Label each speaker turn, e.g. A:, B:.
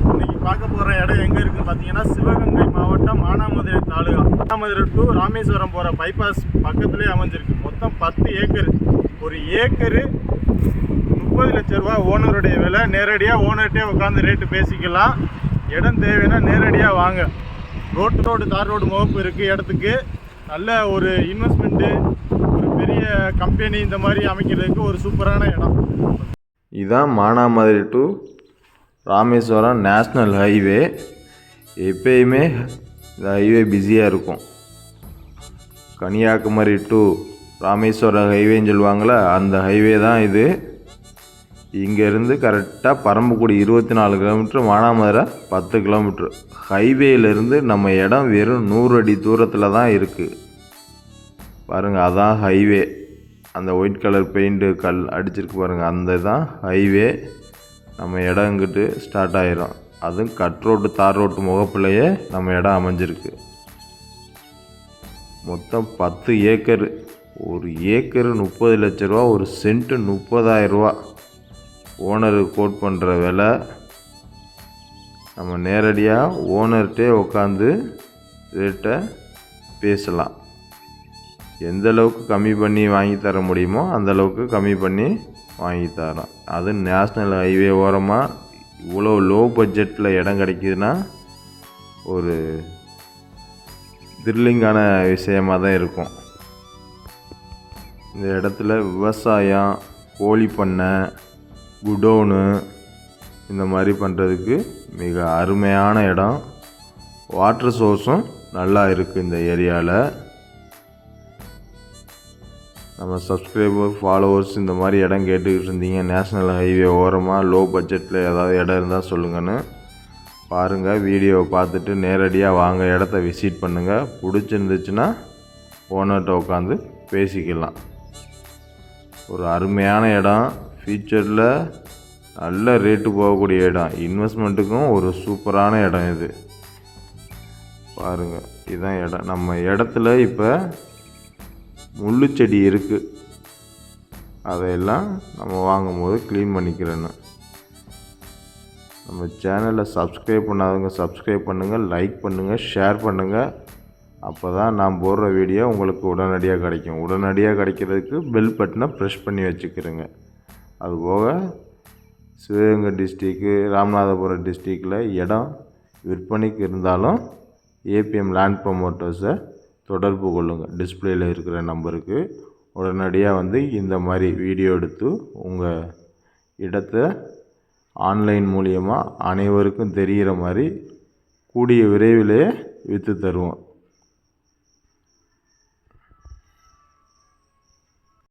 A: இன்னைக்கு பார்க்க போகிற இடம் எங்கே இருக்குன்னு பார்த்தீங்கன்னா சிவகங்கை மாவட்டம் மானாமதுரை தாலுகா. மானாமதுரை டு ராமேஸ்வரம் போகிற பைபாஸ் பக்கத்துலேயே அமைஞ்சிருக்கு. மொத்தம் பத்து ஏக்கர். ஒரு ஏக்கரு முப்பது லட்ச ரூபா ஓனருடைய விலை. நேரடியாக ஓனர்கிட்டே உட்காந்து ரேட்டு பேசிக்கலாம். இடம் தேவைன்னா நேரடியாக வாங்க. ரோட்டு ரோடு தார் ரோடு முகப்பு இருக்குது இடத்துக்கு. நல்ல ஒரு இன்வெஸ்ட்மெண்ட்டு ஒரு பெரிய கம்பெனி இந்த மாதிரி அமைக்கிறதுக்கு ஒரு சூப்பரான இடம்.
B: இதுதான் Manamadurai to Rameswaram national highway. எப்பயுமே இந்த ஹைவே பிஸியாக இருக்கும். கன்னியாகுமரி டு ராமேஸ்வரம் ஹைவேன்னு சொல்லுவாங்களே அந்த ஹைவே தான் இது. இங்கேருந்து கரெக்டாக பரம்பக்குடி இருபத்தி நாலு கிலோமீட்ரு மானாமதுரை பத்து கிலோமீட்ரு ஹைவேலேருந்து நம்ம இடம் வெறும் நூறு அடி தூரத்தில் தான் இருக்குது பாருங்கள் அதான் ஹைவே. அந்த ஒயிட் கலர் பெயிண்ட்டு கல் அடிச்சிருக்கு பாருங்கள் அந்த தான் ஹைவே. நம்ம இடம் இங்கிட்டு ஸ்டார்ட் ஆயிரும். அதுவும் கட் ரோட்டு தார் ரோட்டு முகப்புலையே நம்ம இடம் அமைஞ்சிருக்கு. மொத்தம் பத்து ஏக்கர். ஒரு ஏக்கர் முப்பது லட்ச ரூபா ஒரு சென்ட்டு முப்பதாயிரரூவா ஓனருக்கு கோட் பண்ணுற விலை நம்ம நேரடியாக ஓனர்கிட்டே உட்காந்து ரேட்டை பேசலாம். எந்த அளவுக்கு கம்மி பண்ணி வாங்கி தர முடியுமோ அந்த அளவுக்கு கம்மி பண்ணி வாங்கி தரோம் அது நேஷ்னல் ஹைவே ஓரமாக இவ்வளோ லோ பட்ஜெட்டில் இடம் கிடைக்குதுன்னா ஒரு த்ரில்லிங்கான விஷயமாக தான் இருக்கும். இந்த இடத்துல விவசாயம் கோழி பண்ணை குடோனு இந்த மாதிரி பண்ணுறதுக்கு மிக அருமையான இடம். வாட்டர் சோர்ஸும் நல்லா இருக்குது இந்த ஏரியாவில் நம்ம சப்ஸ்கிரைபர் ஃபாலோவர்ஸ் இந்த மாதிரி இடம் கேட்டுக்கிட்டு இருந்தீங்க. நேஷ்னல் ஹைவே ஓரமாக லோ பட்ஜெட்டில் ஏதாவது இடம் இருந்தால் சொல்லுங்கன்னு பாருங்கள் வீடியோவை பார்த்துட்டு நேரடியாக வாங்க. இடத்த விசிட் பண்ணுங்கள் பிடிச்சிருந்துச்சுன்னா ஓனர்கிட்ட உட்காந்து பேசிக்கலாம். ஒரு அருமையான இடம். ஃபியூச்சரில் நல்ல ரேட்டு போகக்கூடிய இடம். இன்வெஸ்ட்மெண்ட்டுக்கும் ஒரு சூப்பரான இடம் இது. பாருங்கள் இதுதான் இடம். நம்ம இடத்துல இப்போ முள்ளு செடி இருக்குது அதையெல்லாம் நம்ம வாங்கும்போது க்ளீன் பண்ணிக்கிறேன்னு. நம்ம சேனலை சப்ஸ்கிரைப் பண்ணாதவங்க சப்ஸ்கிரைப் பண்ணுங்கள் லைக் பண்ணுங்கள் ஷேர் பண்ணுங்கள் அப்போ தான் நான் போடுற வீடியோ உங்களுக்கு உடனடியாக கிடைக்கும். உடனடியாக கிடைக்கிறதுக்கு பெல் பட்டனை ப்ரெஷ் பண்ணி வச்சுக்கிறேங்க. அதுபோக சிவகங்கை டிஸ்ட்ரிக்கு ராமநாதபுரம் டிஸ்ட்ரிக்டில் இடம் விற்பனைக்கு இருந்தாலும் ஏபிஎம் லேண்ட் ப்ரொமோட்டர்ஸை தொடர்பு கொள்ளுங்கள் டிஸ்பிளேயில் இருக்கிற நம்பருக்கு உடனடியாக வந்து இந்த மாதிரி வீடியோ எடுத்து உங்கள் இடத்த ஆன்லைன் மூலியமாக அனைவருக்கும் தெரிகிற மாதிரி கூடிய விரைவிலே விற்று தருவோம்.